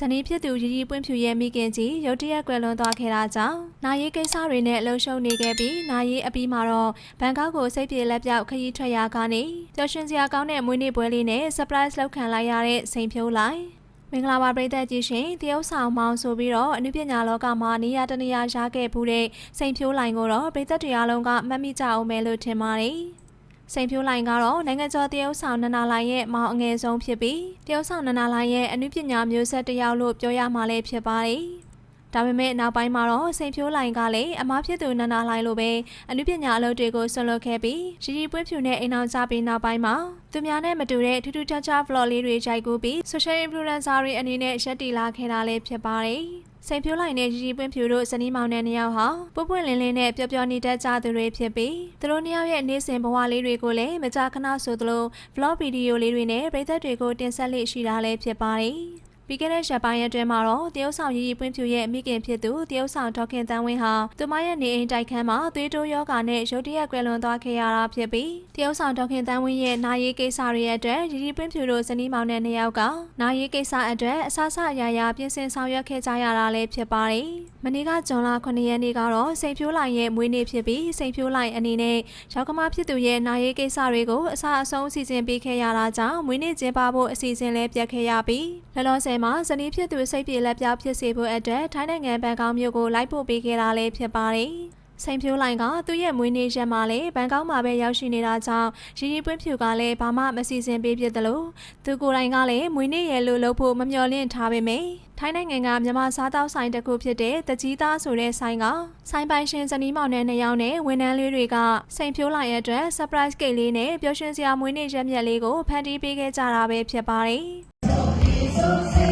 ဇနီးဖြစ်သူရီရီပွင့်ဖြူရဲ့မိခင်ကြီးရုတ်တရက်ကွယ်လွန်သွားခဲ့တာကြောင့်နာရီကိစ္စတွေနဲ့အလုံးရှုံနေခဲ့ပြီးနာရီအပြီးမှာတော့ဘန်ကောက်ကိုစိတ်ပြေလက်ပြောက်ခရီးထွက်ရာကနေပျော်ရွှင်စရာကောင်းတဲ့မွေးနေ့ပွဲလေးနဲ့ surprise လုပ်ခံလိုက်ရတဲ့စိန်ဖြိုးလိုက်မင်္ဂလာပါပရိသတ်ကြီးရှင်တရုတ်ဆောင်မောင်ဆိုပြီးတော့အနုပညာလောကမှာနေရာတနေရာရခဲ့မှုတဲ့စိန်ဖြိုးလိုင်ကိုတော့ပရိသတ်တွေအားလုံးကမှတ်မိကြအောင်မယ်လို့ထင်ပါတယ် စိန်ဖြိုးလိုင်ကတော့နိုင်ငံကျော်တရုတ်ဆောင်နန္နာလိုင်ရဲ့မောင်အငယ်ဆုံးဖြစ်ပြီးတရုတ်ဆောင်နန္နာလိုင်ရဲ့အနုပညာမျိုးဆက်တစ်ယောက်လို့ပြောရမှာလည်းဖြစ်ပါတယ်ဒါပေမဲ့နောက်ပိုင်းမှာတော့စိန်ဖြိုးလိုင်ကလည်းအမားဖြစ်သူနန္နာလိုင်လိုပဲအနုပညာအလုပ်တွေကိုဆွလွတ်ခဲ့ပြီးရီရီပွင့်ဖြူနဲ့အိမ်အောင်ကြပြီးနောက်ပိုင်းမှာသူများနဲ့မတူတဲ့ထူးထူးခြားခြား vlog လေးတွေရိုက်ကူးပြီး social influencer တွေအနေနဲ့ရက်တီလာခဲ့တာလည်းဖြစ်ပါတယ်။ စိန်ဖြိုးလိုက်နဲ့ရီရီပွင့်ဖြူတို့ဇနီးမောင်နဲ့နှစ်ယောက်ဟာပွပွင့်လင်းလင်းနဲ့ပျော်ပျော်နေတတ်ကြသူတွေဖြစ်ပြီးသူတို့နှစ်ယောက်ရဲ့နေ့စဉ်ဘဝလေးတွေကိုလည်းမကြာခဏဆိုသလို vlog ဗီဒီယိုလေးတွေနဲ့ပရိသတ်တွေကိုတင်ဆက်လေးရှိတာလည်းဖြစ်ပါတယ်။ ပြီးခဲ့တဲ့ရက်ပိုင်းအတွင်းမှာတော့တရုတ်ဆောင်ရီရီပွင့်ဖြူရဲ့မိခင်ဖြစ်သူတရုတ်ဆောင်ဒေါက်ခင်တန်းဝင်းဟာသူမရဲ့နေအိမ်တိုက်ခန်းမှာသွေးတိုးယောဂါနဲ့ရုတ်တရက်ကွယ်လွန်သွားခဲ့ရတာဖြစ်ပြီးတရုတ်ဆောင်ဒေါက်ခင်တန်းဝင်းရဲ့နာရေးကိစ္စတွေအတွက်ရီရီပွင့်ဖြူတို့ဇနီးမောင်နဲ့နှစ်ယောက်ကနာရေးကိစ္စအတွက်အဆအဆအရာရာပြင်ဆင်ဆောင်ရွက်ခဲ့ကြရတာလည်းဖြစ်ပါတယ်။မနေ့ကဇွန်လ9ရက်နေ့ကတော့စိန်ဖြိုးလိုင်ရဲ့မွေးနေ့ဖြစ်ပြီးစိန်ဖြိုးလိုင်အနေနဲ့ရောက်ကမဖြစ်သူရဲ့နာရေးကိစ္စတွေကိုအဆအဆုံးအစီအစဉ်ပေးခဲ့ရတာကြောင့်မွေးနေ့ကျင်းပဖို့အစီအစဉ်လည်းပြတ်ခဲ့ရပြီးလောလောဆယ်မှာဇနီးဖြစ်သူစိတ်ပြေလက်ပြောက်ဖြစ်စေဖို့အတွက်ထိုင်းနိုင်ငံဘန်ကောက်မြို့ကိုလိုက်ပို့ပေးခဲ့တာလည်းဖြစ်ပါတယ်။စိန်ဖြိုးလိုင်ကသူ့ရဲ့မွေးနေ့ရက်မှာလည်းဘန်ကောက်မှာပဲရောက်ရှိနေတာကြောင့်ရီရီပွင့်ဖြူကလည်းဘာမှမစီစဉ်ပေးဖြစ်တယ်လို့သူကိုယ်တိုင်ကလည်းမွေးနေ့ရက်လို့လုပ်ဖို့မမျှော်လင့်ထားပေမယ့်ထိုင်းနိုင်ငံကမြန်မာစားတောက်ဆိုင်တစ်ခုဖြစ်တဲ့တကြီးသားဆိုတဲ့ဆိုင်ကဆိုင်ပိုင်ရှင်ဇနီးမောင်နဲ့နှစ်ယောက်နဲ့ဝန်ထမ်းလေးတွေကစိန်ဖြိုးလိုင်ရဲ့အတွက် surprise cake လေးနဲ့ပျော်ရွှင်စရာမွေးနေ့ရက်မြတ်လေးကိုဖန်တီးပေးခဲ့ကြတာပဲဖြစ်ပါတယ်။